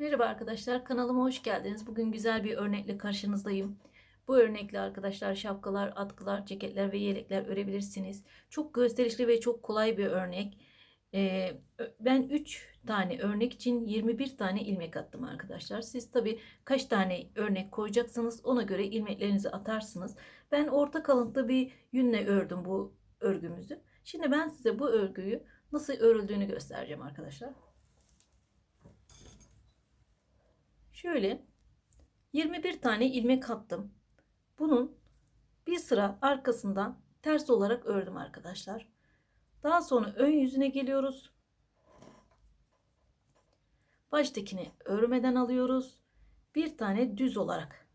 Merhaba arkadaşlar kanalıma hoş geldiniz. Bugün güzel bir örnekle karşınızdayım. Bu örnekle arkadaşlar şapkalar, atkılar, ceketler ve yelekler örebilirsiniz. Çok gösterişli ve çok kolay bir örnek. Ee, ben 3 tane örnek için 21 tane ilmek attım arkadaşlar. Siz tabi kaç tane örnek koyacaksınız ona göre ilmeklerinizi atarsınız. Ben orta kalıntıda bir yünle ördüm bu örgümüzü. Şimdi ben size bu örgüyü nasıl örüldüğünü göstereceğim arkadaşlar. Şöyle 21 tane ilmek attım. Bunun bir sıra arkasından ters olarak ördüm arkadaşlar. Daha sonra ön yüzüne geliyoruz. Baştakini örmeden alıyoruz. Bir tane düz olarak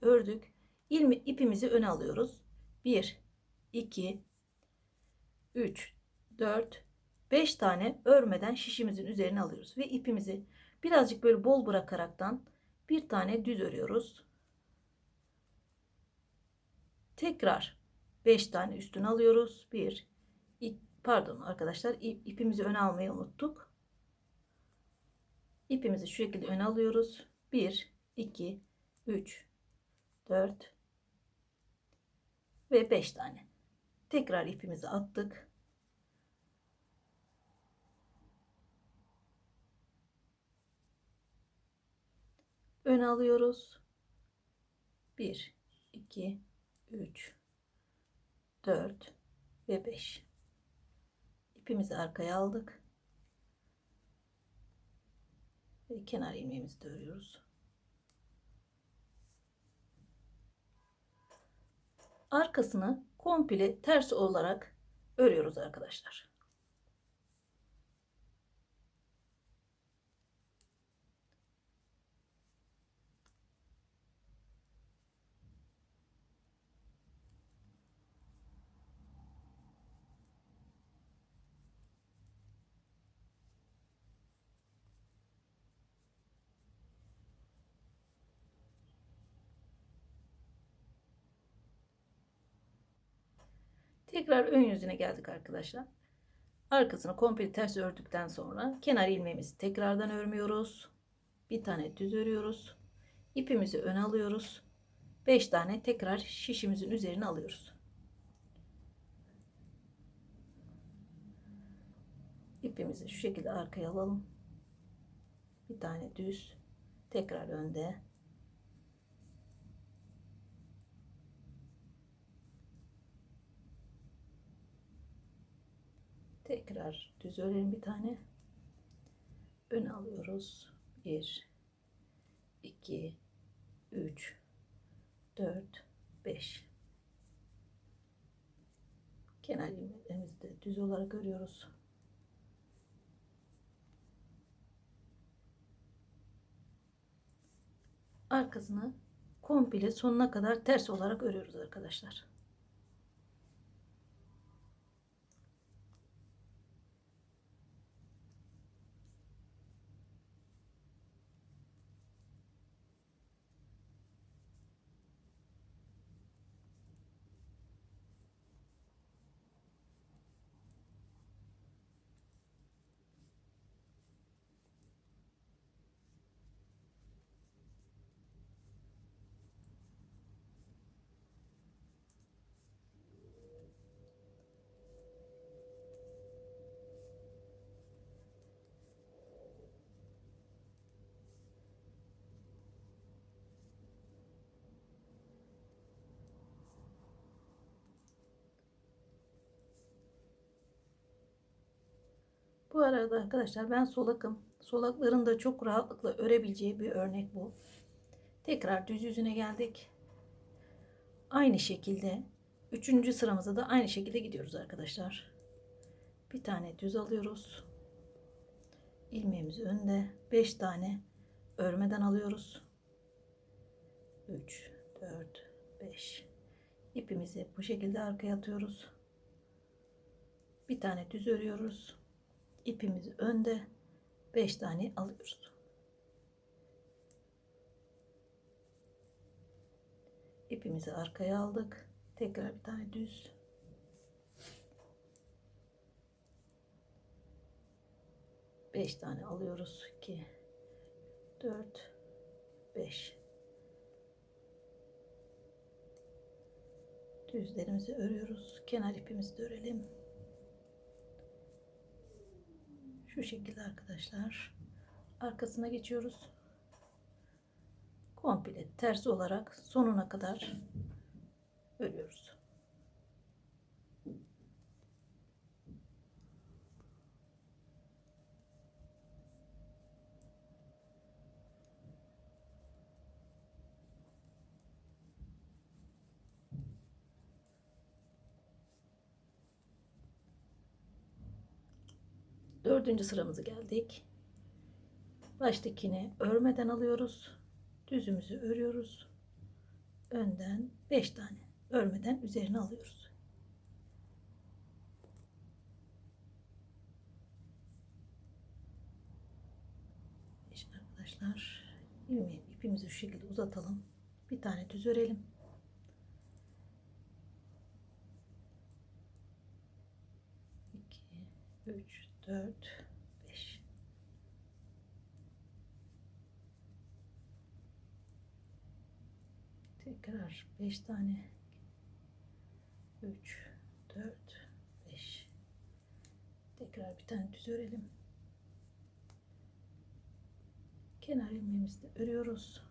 ördük. İlmi, ipimizi öne alıyoruz. 1, 2, 3, 4, 5 tane örmeden şişimizin üzerine alıyoruz. Ve ipimizi birazcık böyle bol bırakaraktan bir tane düz örüyoruz. Tekrar 5 tane üstüne alıyoruz. 1 pardon arkadaşlar ipimizi öne almayı unuttuk. İpimizi şu şekilde öne alıyoruz. 1 2 3 4 ve 5 tane. Tekrar ipimizi attık. Öne alıyoruz. 1 2 3 4 ve 5 ipimizi arkaya aldık. Ve kenar ilmeğimizi de örüyoruz. Arkasını komple ters olarak örüyoruz arkadaşlar Tekrar ön yüzüne geldik arkadaşlar. Arkasını komple ters ördükten sonra kenar ilmeğimizi tekrardan örmüyoruz. Bir tane düz örüyoruz. İpimizi öne alıyoruz. 5 tane tekrar şişimizin üzerine alıyoruz. İpimizi şu şekilde arkaya alalım. Bir tane düz tekrar önde tekrar düz örelim bir tane. Ön alıyoruz. 1 2 3 4 5 kenar ilmeklerimizi de düz olarak örüyoruz. Arkasını komple sonuna kadar ters olarak örüyoruz arkadaşlar Bu arada arkadaşlar ben solakım. Solakların da çok rahatlıkla örebileceği bir örnek bu. Tekrar düz yüzüne geldik. Aynı şekilde üçüncü sıramıza da aynı şekilde gidiyoruz arkadaşlar. Bir tane düz alıyoruz. İlmeğimiz önde. 5 tane örmeden alıyoruz. 3 4 5 ipimizi bu şekilde arkaya atıyoruz. Bir tane düz örüyoruz ipimizi önde 5 tane alıyoruz. İpimizi arkaya aldık. Tekrar bir tane düz. Beş tane alıyoruz ki 4 5 düzlerimizi örüyoruz. Kenar ipimizi de örelim. Şu şekilde arkadaşlar. Arkasına geçiyoruz. Komple ters olarak sonuna kadar örüyoruz. Dördüncü sıramızı geldik. Baştakini örmeden alıyoruz. Düzümüzü örüyoruz. Önden 5 tane örmeden üzerine alıyoruz. İşte arkadaşlar ilmeği ipimizi şu şekilde uzatalım. Bir tane düz örelim. İki, üç, dört, beş. Tekrar 5 tane 3 4 5 Tekrar bir tane düz örelim. Kenar ilmeğimizi de örüyoruz.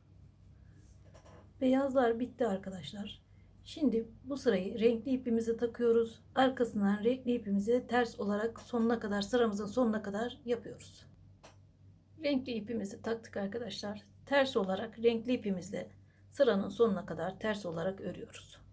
Beyazlar bitti arkadaşlar. Şimdi bu sırayı renkli ipimizi takıyoruz. Arkasından renkli ipimizi ters olarak sonuna kadar sıramızın sonuna kadar yapıyoruz. Renkli ipimizi taktık arkadaşlar. Ters olarak renkli ipimizle sıranın sonuna kadar ters olarak örüyoruz.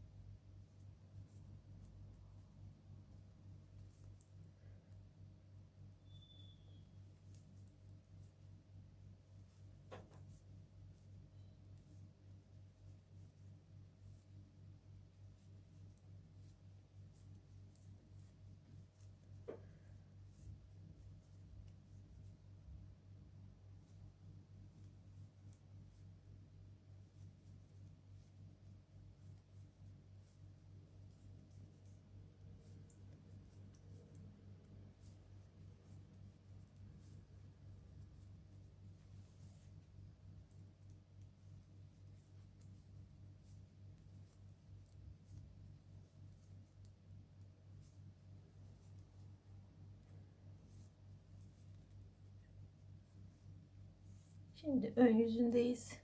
Şimdi ön yüzündeyiz.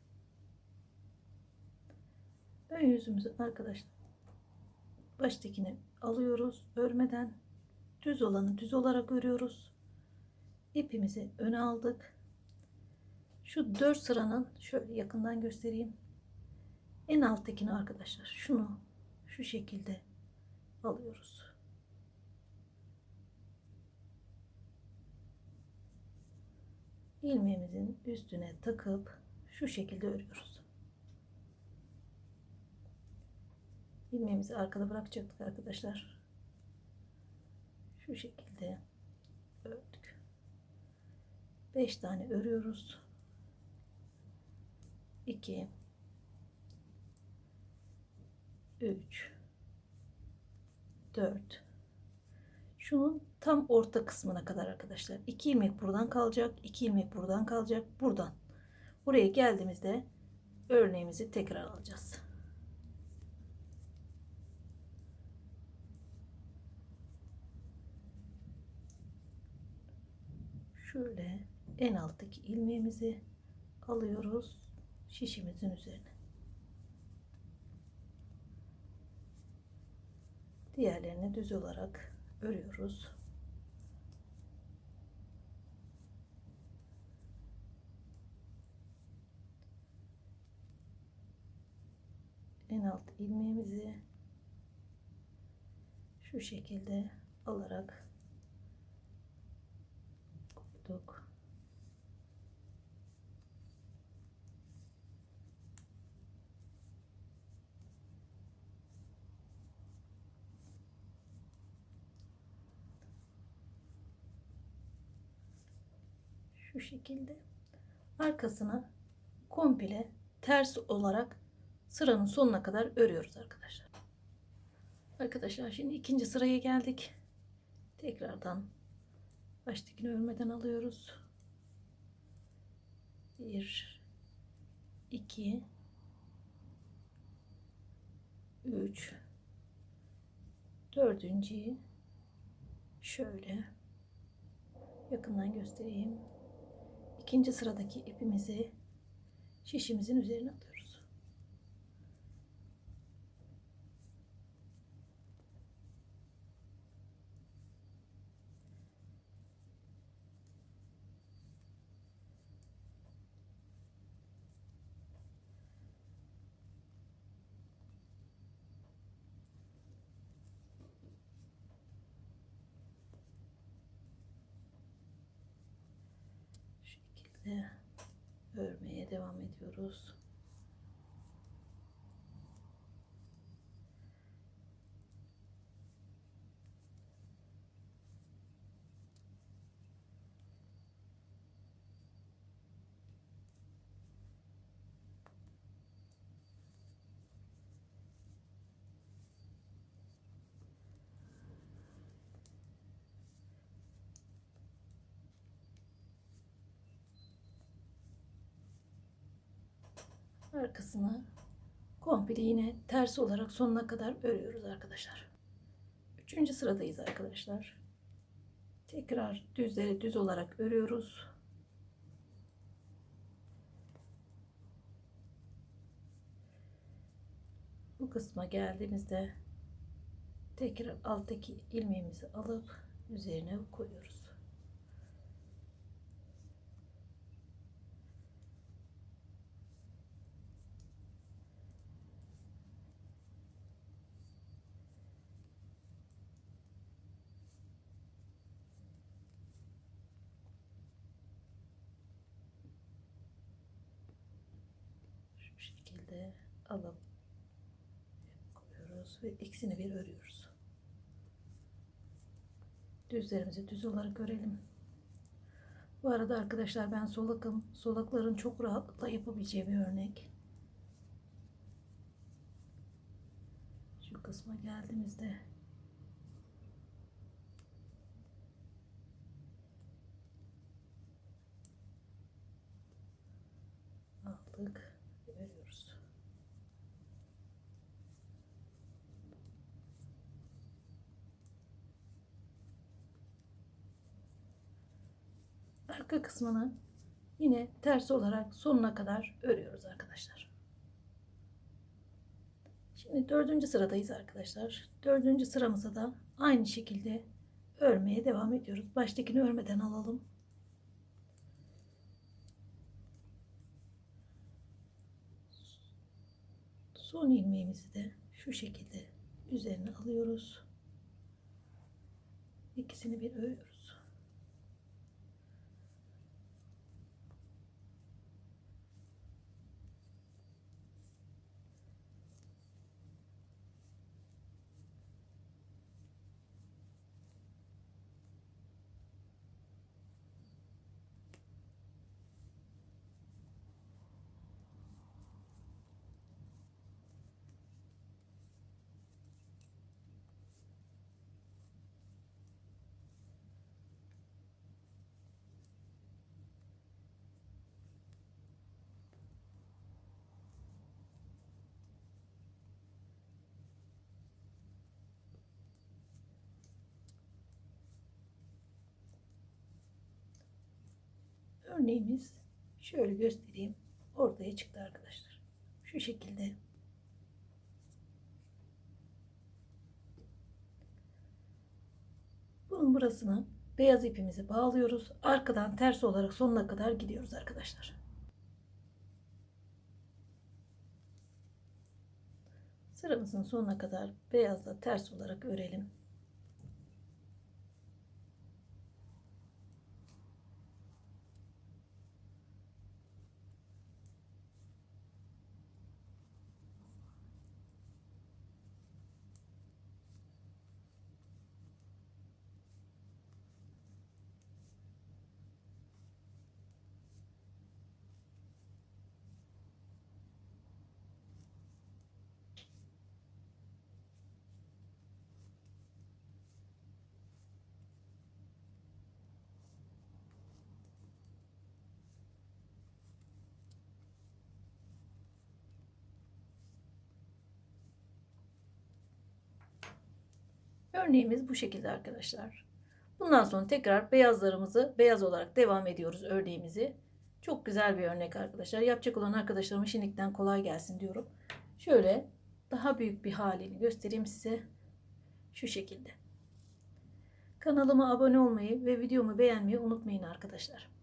Ön yüzümüzü arkadaşlar baştakini alıyoruz örmeden düz olanı düz olarak örüyoruz. İpimizi öne aldık. Şu dört sıranın şöyle yakından göstereyim. En alttakini arkadaşlar şunu şu şekilde alıyoruz. İlmeğimizin üstüne takıp şu şekilde örüyoruz. ilmeğimizi arkada bırakacaktık arkadaşlar. Şu şekilde ördük. 5 tane örüyoruz. 2 3 4 şunun tam orta kısmına kadar arkadaşlar. 2 ilmek buradan kalacak. 2 ilmek buradan kalacak. Buradan. Buraya geldiğimizde örneğimizi tekrar alacağız. Şöyle en alttaki ilmeğimizi alıyoruz şişimizin üzerine. Diğerlerini düz olarak örüyoruz. En alt ilmeğimizi şu şekilde alarak koyduk. Şu şekilde arkasına komple ters olarak sıranın sonuna kadar örüyoruz arkadaşlar. Arkadaşlar şimdi ikinci sıraya geldik. Tekrardan baştakini örmeden alıyoruz. Bir, iki, üç, dördüncüyü şöyle yakından göstereyim. İkinci sıradaki ipimizi şişimizin üzerine atıyoruz. Şu örmeye devam ediyoruz. Arkasını komple yine ters olarak sonuna kadar örüyoruz arkadaşlar. Üçüncü sıradayız arkadaşlar. Tekrar düzleri düz olarak örüyoruz. Bu kısma geldiğimizde tekrar alttaki ilmeğimizi alıp üzerine koyuyoruz. Şu şekilde alıp koyuyoruz ve ikisini bir örüyoruz. Düzlerimizi düz olarak örelim. Bu arada arkadaşlar ben solakım. Solakların çok rahatlıkla yapabileceği bir örnek. Şu kısma geldiğimizde aldık veriyoruz. Arka kısmını yine ters olarak sonuna kadar örüyoruz arkadaşlar. Şimdi dördüncü sıradayız arkadaşlar. Dördüncü sıramıza da aynı şekilde örmeye devam ediyoruz. Baştakini örmeden alalım. Son ilmeğimizi de şu şekilde üzerine alıyoruz. İkisini bir örüyoruz. Örneğimiz şöyle göstereyim. Ortaya çıktı arkadaşlar. Şu şekilde. Bunun burasını beyaz ipimizi bağlıyoruz. Arkadan ters olarak sonuna kadar gidiyoruz arkadaşlar. Sıramızın sonuna kadar beyazla ters olarak örelim. Örneğimiz bu şekilde arkadaşlar. Bundan sonra tekrar beyazlarımızı beyaz olarak devam ediyoruz örneğimizi. Çok güzel bir örnek arkadaşlar. Yapacak olan arkadaşlarıma şimdiden kolay gelsin diyorum. Şöyle daha büyük bir halini göstereyim size. Şu şekilde. Kanalıma abone olmayı ve videomu beğenmeyi unutmayın arkadaşlar.